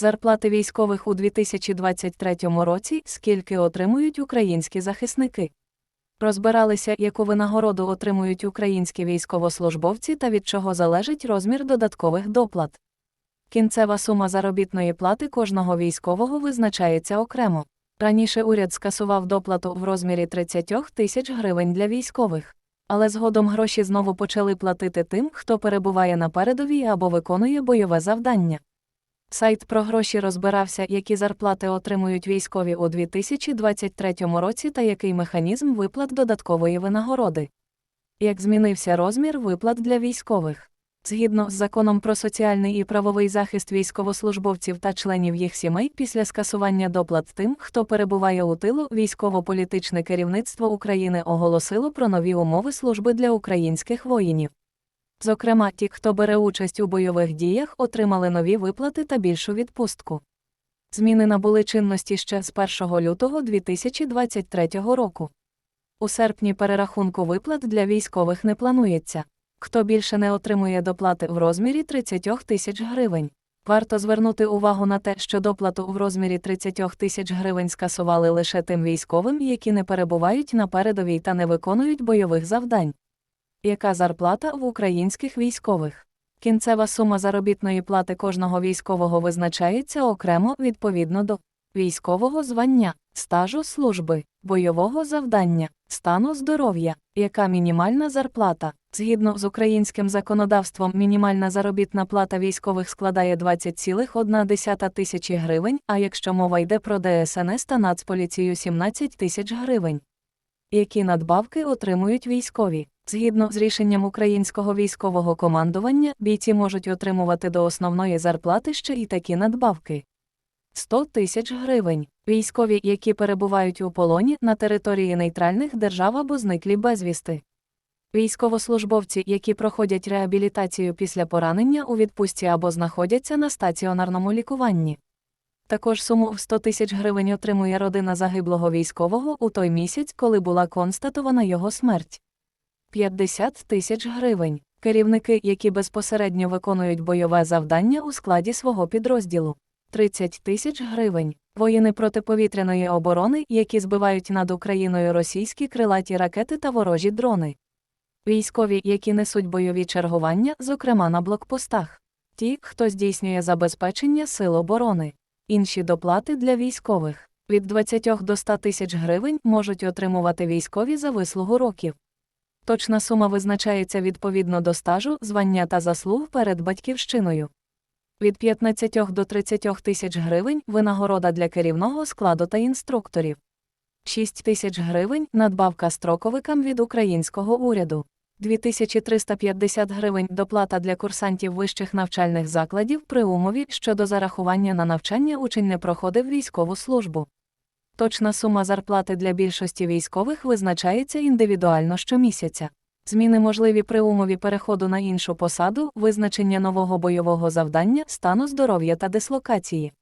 Зарплати військових у 2023 році, скільки отримують українські захисники. Розбиралися, яку винагороду отримують українські військовослужбовці та від чого залежить розмір додаткових доплат. Кінцева сума заробітної плати кожного військового визначається окремо. Раніше уряд скасував доплату в розмірі 30 тисяч гривень для військових. Але згодом гроші знову почали платити тим, хто перебуває на передовій або виконує бойове завдання. Сайт про гроші розбирався, які зарплати отримують військові у 2023 році та який механізм виплат додаткової винагороди. Як змінився розмір виплат для військових. Згідно з законом про соціальний і правовий захист військовослужбовців та членів їх сімей після скасування доплат тим, хто перебуває у тилу, військово-політичне керівництво України оголосило про нові умови служби для українських воїнів. Зокрема, ті, хто бере участь у бойових діях, отримали нові виплати та більшу відпустку. Зміни набули чинності ще з 1 лютого 2023 року. У серпні перерахунку виплат для військових не планується. Хто більше не отримує доплати в розмірі 30 тисяч гривень. Варто звернути увагу на те, що доплату в розмірі 30 тисяч гривень скасували лише тим військовим, які не перебувають на передовій та не виконують бойових завдань. Яка зарплата в українських військових? Кінцева сума заробітної плати кожного військового визначається окремо відповідно до військового звання, стажу служби, бойового завдання, стану здоров'я, яка мінімальна зарплата. Згідно з українським законодавством, мінімальна заробітна плата військових складає 20,1 тисячі гривень, а якщо мова йде про ДСНС та Нацполіцію 17 тисяч гривень. Які надбавки отримують військові? Згідно з рішенням українського військового командування, бійці можуть отримувати до основної зарплати ще і такі надбавки. 100 тисяч гривень. Військові, які перебувають у полоні на території нейтральних держав або зниклі безвісти. Військовослужбовці, які проходять реабілітацію після поранення у відпустці або знаходяться на стаціонарному лікуванні. Також суму в 100 тисяч гривень отримує родина загиблого військового у той місяць, коли була констатована його смерть. 50 тисяч гривень. Керівники, які безпосередньо виконують бойове завдання у складі свого підрозділу. 30 тисяч гривень. Воїни протиповітряної оборони, які збивають над Україною російські крилаті ракети та ворожі дрони. Військові, які несуть бойові чергування, зокрема на блокпостах. Ті, хто здійснює забезпечення сил оборони. Інші доплати для військових. Від 20 до 100 тисяч гривень можуть отримувати військові за вислугу років. Точна сума визначається відповідно до стажу, звання та заслуг перед батьківщиною. Від 15 до 30 тисяч гривень винагорода для керівного складу та інструкторів. 6 тисяч гривень надбавка строковикам від українського уряду. 2350 гривень доплата для курсантів вищих навчальних закладів при умові, що до зарахування на навчання учень не проходив військову службу. Точна сума зарплати для більшості військових визначається індивідуально щомісяця. Зміни можливі при умові переходу на іншу посаду, визначення нового бойового завдання, стану здоров'я та дислокації.